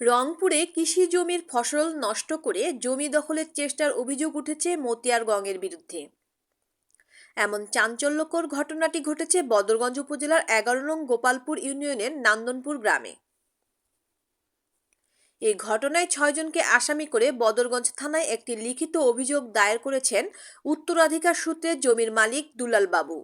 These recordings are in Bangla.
রংপুরে কৃষি জমির ফসল নষ্ট করে জমি দখলের চেষ্টার অভিযোগ উঠেছে মতিয়ার গঙের বিরুদ্ধে। এমন চাঞ্চল্যকর ঘটনাটি ঘটেছে বদরগঞ্জ উপজেলার এগারো নং গোপালপুর ইউনিয়নের নান্দনপুর গ্রামে। এই ঘটনায় ছয়জনকে আসামি করে বদরগঞ্জ থানায় একটি লিখিত অভিযোগ দায়ের করেছেন উত্তরাধিকার সূত্রে জমির মালিক দুলাল বাবু।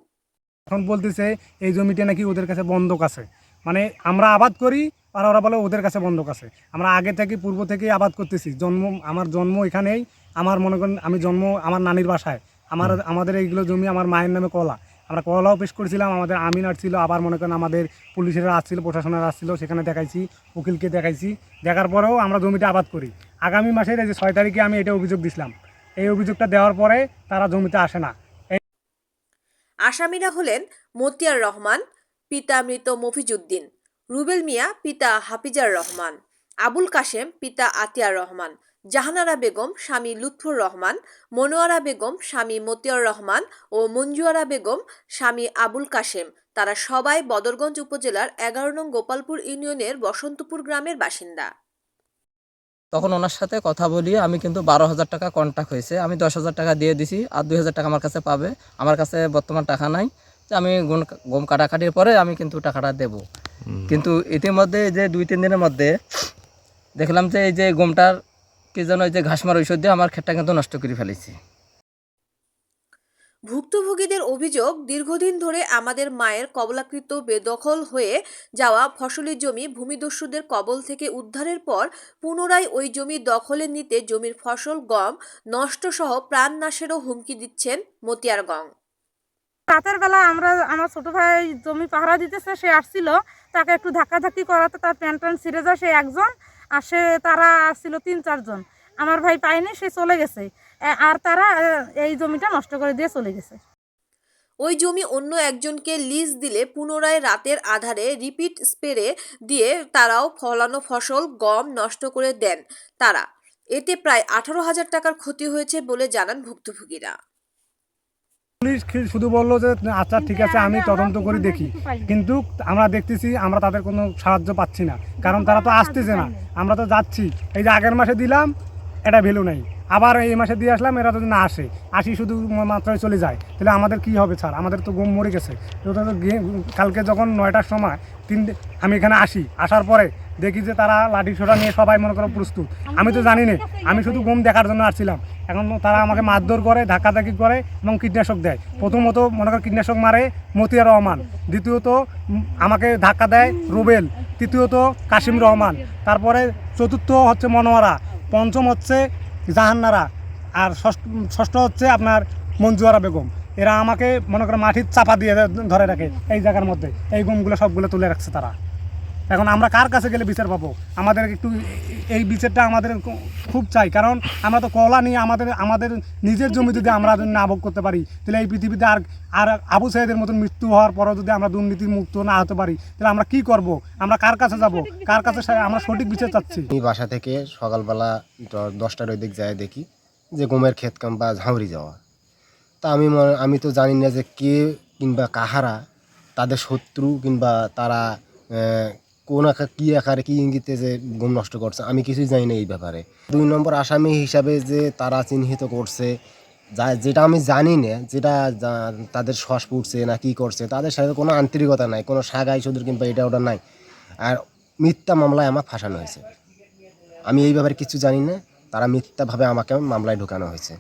এখন বলতেছে, এই জমিটা নাকি ওদের কাছে বন্ধক আছে। মানে আমরা আবাদ করি আর ওরা বলে ওদের কাছে বন্ধক আছে। আমরা আগে থেকে পূর্ব থেকেই আবাদ করতেছি। জন্ম আমার জন্ম এখানেই। আমার মনে করেন আমি জন্ম আমার নানির বাসায়। আমার আমাদের এইগুলো জমি আমার মায়ের নামে কলা। আমরা কলাও পেশ করেছিলাম আমাদের আমিন আসছিল আবার মনে করেন আমাদের পুলিশেরা আসছিল প্রশাসনের আসছিল সেখানে দেখাইছি উকিলকে দেখাইছি। দেখার পরেও আমরা জমিটা আবাদ করি। আগামী মাসের এই যে ছয় তারিখে আমি এটা অভিযোগ দিছিলাম। এই অভিযোগটা দেওয়ার পরে তারা জমিতে আসে না। আসামিরা হলেন মতিয়ার রহমান পিতা মৃত মফিজউদ্দিন রুবেল মিয়া, পিতা হাফিজার রহমান। আবুল কাশেম, পিতা আতিয়ার রহমান। জাহানারা বেগম, স্বামী লুৎফুর রহমান। মনোয়ারা বেগম, স্বামী মতিয়ার রহমান। ও মঞ্জুয়ারা বেগম, স্বামী আবুল কাশেম। তারা সবাই বদরগঞ্জ উপজেলার এগারো নং গোপালপুর ইউনিয়নের বসন্তপুর গ্রামের বাসিন্দা। তখন ওনার সাথে কথা বলি আমি কিন্তু বারো হাজার টাকা কন্ট্যাক্ট হয়েছে। আমি দশ হাজার টাকা দিয়ে দিছি আর দুই হাজার টাকা আমার কাছে পাবে। আমার কাছে বর্তমান টাকা নাই। আমি গম কাটাকাটির পরে আমি কিন্তু টাকাটা দেব। কিন্তু ইতিমধ্যে যে দুই, তিন দিনের মধ্যে দেখলাম যে এই যে গমটার কি যেন এই যে ঘাসমার ঔষধ দিয়ে আমার ক্ষেতটা কিন্তু নষ্ট করে ফেলেছি। ভুক্তভোগীদের অভিযোগ, দীর্ঘদিন ধরে আমাদের মায়ের কবলাকৃত বেদখল হয়ে যাওয়া ফসলি জমি ভূমিদস্যুদের কবল থেকে উদ্ধারের পর পুনরায় ওই জমি দখলে নিতে জমির ফসল, গম নষ্টসহ প্রাণনাশেরও হুমকি দিচ্ছেন মতিয়ার গং রাতের বেলা আমরা, আমার ছোট ভাই জমি পাহারা দিতেছে, সে আসছিল। তাকে একটু ধাক্কাধাক্কি করাতে তার প্যান্ট প্যান্ট ছিঁড়ে যায়, সে একজন, আর সে, তারা আসছিল তিন, চারজন। আমার ভাই পায়নি, সে চলে গেছে। আর তারা এই জমিটা নষ্ট করে দিয়ে চলে গেছে। ওই জমি অন্য একজনকে লিজ দিলে পুনরায় রাতের আধারে রিপিট স্প্রে দিয়ে তারাও ফলানো ফসল, গম নষ্ট করে দেন তারা। এতে প্রায় আঠারো হাজার টাকার ক্ষতি হয়েছে বলে জানান ভুক্তভোগীরা। পুলিশ শুধু বলল যে আচ্ছা ঠিক আছে, আমি তদন্ত করে দেখি। কিন্তু আমরা দেখতেছি, আমরা তাদের কোনো সাহায্য পাচ্ছি না। কারণ তারা তো আসতেছে না। আমরা তো যাচ্ছি। এই যে আগের মাসে দিলাম, এটা ভ্যালু নেই। আবার এই মাসে দিয়ে আসলাম, এরা যদি না আসে, আসি শুধু মাত্রায় চলে যায়। তাহলে আমাদের কি হবে, স্যার? আমাদের তো গম মরে গেছে। কালকে যখন নয়টার সময় তিন, আমি এখানে আসি, আসার পরে দেখি যে তারা লাঠি ছোটা নিয়ে সবাই মনে করো প্রস্তুত। আমি তো জানি না, আমি শুধু গম দেখার জন্য আসছিলাম। এখন তারা আমাকে মারধর করে, ধাক্কাধাক্কি করে এবং কীটনাশক দেয়। প্রথমত মনে করো কীটনাশক মারে মতিয়ার রহমান, দ্বিতীয়ত আমাকে ধাক্কা দেয় রুবেল, তৃতীয়ত কাশিম রহমান, তারপরে চতুর্থ হচ্ছে মনোয়ারা, পঞ্চম হচ্ছে জাহান্নারা, আর ষষ্ঠ ষষ্ঠ হচ্ছে আপনার মঞ্জুয়ারা বেগম। এরা আমাকে মনে করো মাটির চাপা দিয়ে ধরে রাখে এই জায়গার মধ্যে। এই গমগুলো সবগুলো তুলে রাখছে তারা। এখন আমরা কার কাছে গেলে বিচার পাবো? আমাদের একটু এই বিচারটা আমাদের খুব চাই, কারণ আমরা তো কলা নিয়ে আমাদের আমাদের নিজের জমি যদি আমরা না ভোগ করতে পারি, তাহলে এই পৃথিবীতে আর আর আবু সাহেদের মতন মৃত্যু হওয়ার পরও যদি আমরা দুর্নীতি মুক্ত না হতে পারি, তাহলে আমরা কি করব? আমরা কার কাছে যাব? কার কাছে আমরা সঠিক বিচার চাচ্ছি? আমি বাসা থেকে সকালবেলা দশটার ওই দিক যায় দেখি যে গমের ক্ষেত কাম বা ঝাউরি যাওয়া। তা আমি আমি তো জানি না যে কে কিংবা কাহারা তাদের শত্রু কিংবা তারা কোন আকার কী আকারে কী ইঙ্গিতে যে গম নষ্ট করছে, আমি কিছুই জানি না এই ব্যাপারে। দুই নম্বর আসামি হিসাবে যে তারা চিহ্নিত করছে, যা, যেটা আমি জানি না, যেটা তাদের শ্বাস পুড়ছে না কি করছে, তাদের সাথে কোনো আন্তরিকতা নাই, কোনো সাগাই সুদূর কিংবা এটা ওটা নাই। আর মিথ্যা মামলায় আমার ফাঁসানো হয়েছে। আমি এই ব্যাপারে কিছু জানি না, তারা মিথ্যাভাবে আমাকে মামলায় ঢোকানো হয়েছে।